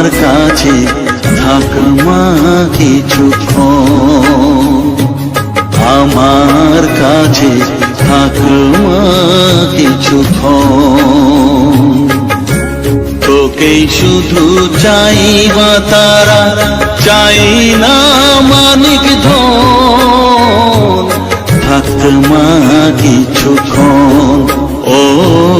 আমার কাছে থাক মা কিছুক্ষণ আমার কাছে থাক মা কিছুক্ষণ তোকেই শুধু চাইবা তারা, চাই না মানিক ধন। থাক মা কিছুক্ষণ ও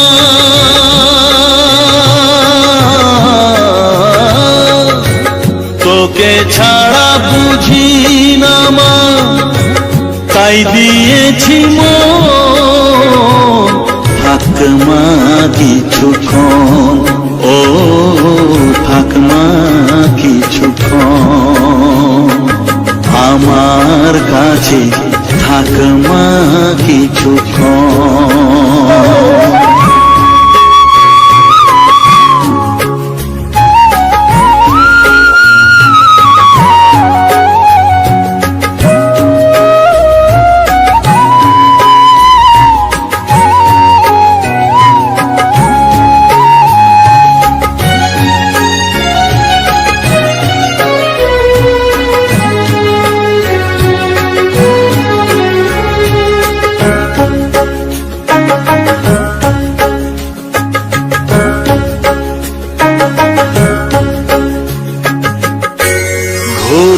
দিয়েছি মন থাকমা কিছুক্ষণ ও থাকমা কিছুক্ষণ আমার কাছে থাকমা কিছুক্ষণ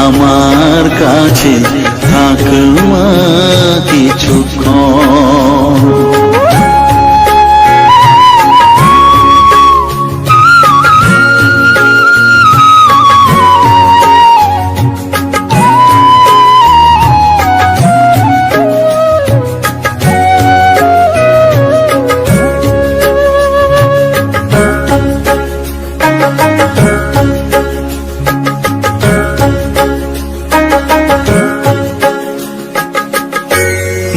আমার কাছে থাকমা কিছুক্ষণ।